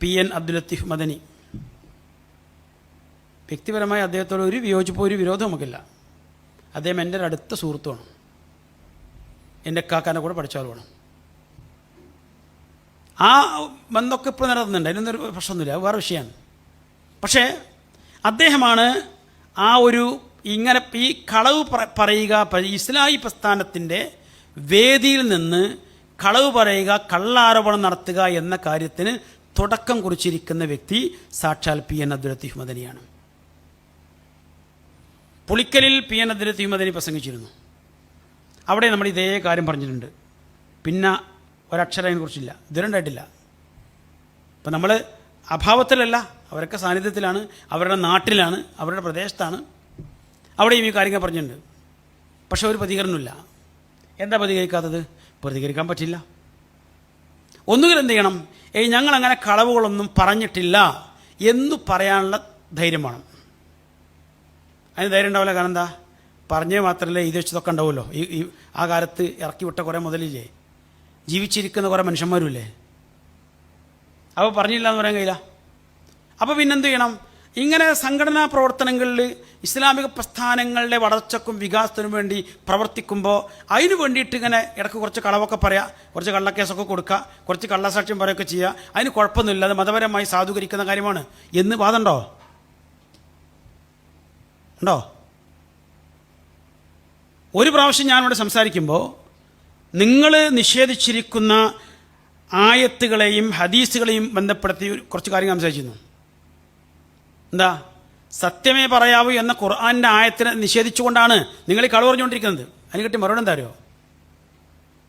P N Abdul Latheef Madani. വ്യക്തിപരമായി അദ്ദേഹത്തോട് ഒരു വിയോജിപ്പോ ഒരു വിരോധം നമുക്കില്ല. അദ്ദേഹം എന്റെ അടുത്ത സുഹൃത്തുമാണ് എന്റെ കാക്കാനെ കൂടെ പഠിച്ചവരുമാണ് ആ ബന്ധമൊക്കെ ഇപ്പോൾ നടത്തുന്നുണ്ട് അതിനൊന്നൊരു പ്രശ്നമൊന്നുമില്ല. വേറെ വിഷയമാണ്. പക്ഷേ അദ്ദേഹമാണ് ആ ഒരു ഇങ്ങനെ ഈ കളവ് പറ- പറയുക ഇസ്ലാഹി പ്രസ്ഥാനത്തിന്റെ വേദിയിൽ നിന്ന് കളവ് പറയുക കള്ളാരോപണം നടത്തുക എന്ന കാര്യത്തിന് തുടക്കം കുറിച്ചിരിക്കുന്ന വ്യക്തി സാക്ഷാൽ പി എൻ അബ്ദുൽ പുളിക്കലിൽ പി എൻ അബ്ദുൽ പ്രസംഗിച്ചിരുന്നു. അവിടെ നമ്മൾ ഇതേ കാര്യം പറഞ്ഞിട്ടുണ്ട്. പിന്നെ ഒരക്ഷരം കുറിച്ചില്ല ദുരണ്ടായിട്ടില്ല അപ്പം നമ്മൾ അഭാവത്തിലല്ല അവരൊക്കെ സാന്നിധ്യത്തിലാണ് അവരുടെ നാട്ടിലാണ് അവരുടെ പ്രദേശത്താണ്. അവിടെയും ഈ കാര്യങ്ങൾ പറഞ്ഞിട്ടുണ്ട്. പക്ഷെ ഒരു പ്രതികരണമില്ല എന്താ പ്രതികരിക്കാത്തത്? പ്രതികരിക്കാൻ പറ്റില്ല. ഒന്നുകിൽ എന്ത് ചെയ്യണം? ഏയ് ഞങ്ങൾ അങ്ങനെ കളവുകളൊന്നും പറഞ്ഞിട്ടില്ല. എന്ന് പറയാനുള്ള ധൈര്യം വേണം? അതിന് ധൈര്യം ഉണ്ടാവില്ല കാരണം എന്താ? പറഞ്ഞേ മാത്രമല്ല ഇത് വെച്ചതൊക്കെ ഉണ്ടാവുമല്ലോ. ഈ ഈ ആ കാലത്ത് ഇറക്കി വിട്ട കുറേ മുതലില്ലേ? ജീവിച്ചിരിക്കുന്ന കുറേ മനുഷ്യന്മാരുമില്ലേ? അപ്പോൾ പറഞ്ഞില്ല എന്ന് പറയാൻ കഴിയില്ല. അപ്പോൾ പിന്നെന്ത് ചെയ്യണം? ഇങ്ങനെ സംഘടനാ പ്രവർത്തനങ്ങളിൽ ഇസ്ലാമിക പ്രസ്ഥാനങ്ങളുടെ വളർച്ചക്കും വികാസത്തിനും വേണ്ടി പ്രവർത്തിക്കുമ്പോൾ അതിന് വേണ്ടിയിട്ട് ഇങ്ങനെ ഇടയ്ക്ക് കുറച്ച് കളവൊക്കെ പറയാം കുറച്ച് കള്ളക്കേസൊക്കെ കൊടുക്കുക കുറച്ച് കള്ളസാക്ഷ്യം പറയുകയൊക്കെ ചെയ്യുക അതിന് കുഴപ്പമൊന്നുമില്ല അത് മതപരമായി സാധൂകരിക്കുന്ന കാര്യമാണ്. എന്ന് വാദമുണ്ടോ? ഉണ്ടോ? ഒരു പ്രാവശ്യം ഞാനിവിടെ സംസാരിക്കുമ്പോൾ നിങ്ങൾ നിഷേധിച്ചിരിക്കുന്ന ആയത്തുകളെയും ഹദീസുകളെയും ബന്ധപ്പെടുത്തി കുറച്ച് കാര്യങ്ങൾ സംസാരിച്ചിരുന്നു. എന്താ? സത്യമേ പറയാവൂ എന്ന ഖുർആാനിന്റെ ആയത്തിനെ നിഷേധിച്ചുകൊണ്ടാണ് നിങ്ങൾ ഈ കളവ് പറഞ്ഞുകൊണ്ടിരിക്കുന്നത്. അതിന് കിട്ടി മറുപടി എന്താ അറിയോ?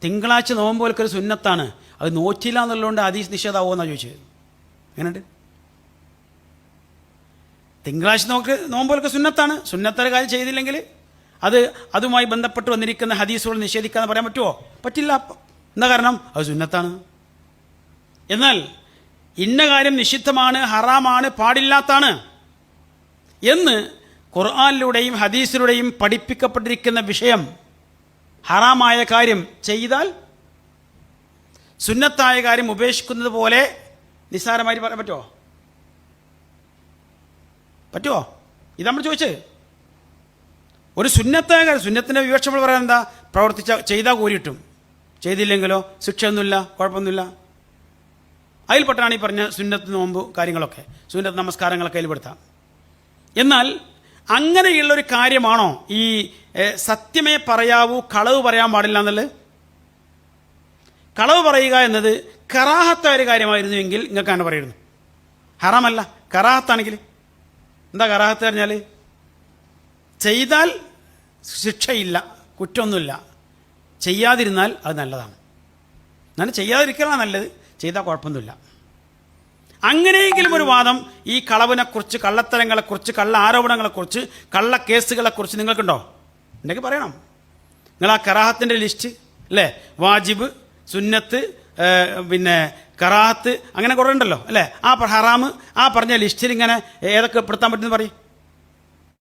തിങ്കളാഴ്ച നോമ്പുകൾക്ക് ഒരു സുന്നത്താണ്. അത് നോറ്റില്ല എന്നുള്ളതുകൊണ്ട് ഹദീസ് നിഷേധാവോ എന്നാണ് ചോദിച്ചത്. എങ്ങനെയുണ്ട്? തിങ്കളാഴ്ച നോക്ക് നോമ്പോലൊക്കെ സുന്നത്താണ്. സുന്നത്തൊരു കാര്യം ചെയ്തില്ലെങ്കിൽ അത് അതുമായി ബന്ധപ്പെട്ട് വന്നിരിക്കുന്ന ഹദീസുകൾ നിഷേധിക്കാന്ന് പറയാൻ പറ്റുമോ പറ്റില്ല. എന്താ കാരണം? അത് സുന്നത്താണ്. എന്നാൽ ഇന്ന കാര്യം നിഷിദ്ധമാണ് ഹറാമാണ് പാടില്ലാത്താണ് എന്ന് ഖുർആാനിലൂടെയും ഹദീസിലൂടെയും പഠിപ്പിക്കപ്പെട്ടിരിക്കുന്ന വിഷയം ഹറാമായ കാര്യം ചെയ്താൽ സുന്നത്തായ കാര്യം ഉപേക്ഷിക്കുന്നത് പോലെ നിസ്സാരമായി പറയാൻ പറ്റുമോ പറ്റുമോ ഇത് നമ്മൾ ചോദിച്ചത്. ഒരു സുന്നത്തായ കാര്യം സുന്നത്തിന്റെ വിവക്ഷ നമ്മൾ പറയാൻ എന്താ? പ്രവർത്തിച്ച ചെയ്താൽ കൂരിയിട്ടും ചെയ്തില്ലെങ്കിലോ? ശിക്ഷയൊന്നുമില്ല കുഴപ്പമൊന്നുമില്ല. അതിൽപ്പെട്ടാണ് ഈ പറഞ്ഞ സുന്നത്ത് നോമ്പ് കാര്യങ്ങളൊക്കെ. സുന്നത്ത് നമസ്കാരങ്ങളൊക്കെ അതിൽപ്പെടുത്താം. എന്നാൽ അങ്ങനെയുള്ളൊരു കാര്യമാണോ ഈ സത്യമേ പറയാവൂ കളവ് പറയാൻ പാടില്ല എന്നുള്ളത്? കളവ് പറയുക എന്നത് കറാഹത്തായ ഒരു കാര്യമായിരുന്നുവെങ്കിൽ നിങ്ങൾക്ക് അങ്ങനെ പറയുന്നു ഹറാമല്ല കറാഹത്താണെങ്കിൽ. എന്താ കറാഹത്ത് പറഞ്ഞാൽ ചെയ്താൽ ശിക്ഷയില്ല കുറ്റമൊന്നുമില്ല. ചെയ്യാതിരുന്നാൽ അത് നല്ലതാണ്. എന്നാൽ ചെയ്യാതിരിക്കലാണ് നല്ലത്. ചെയ്താൽ കുഴപ്പമൊന്നുമില്ല. അങ്ങനെയെങ്കിലും ഒരു വാദം ഈ കളവിനെക്കുറിച്ച് കള്ളത്തരങ്ങളെക്കുറിച്ച് കള്ള ആരോപണങ്ങളെക്കുറിച്ച് കള്ള കേസുകളെക്കുറിച്ച് നിങ്ങൾക്കുണ്ടോ? ഉണ്ടെങ്കിൽ പറയണം. നിങ്ങൾ ആ കറാഹത്തിന്റെ ലിസ്റ്റ് അല്ലേ? വാജിബ് സുന്നത്ത് പിന്നെ കറാഹത്ത് അങ്ങനെ കുറേ ഉണ്ടല്ലോ അല്ലേ? ആ ഹറാം ആ പറഞ്ഞ ലിസ്റ്റിൽ ഇങ്ങനെ ഏതൊക്കെ പെടുത്താൻ പറ്റുമെന്ന് പറയും.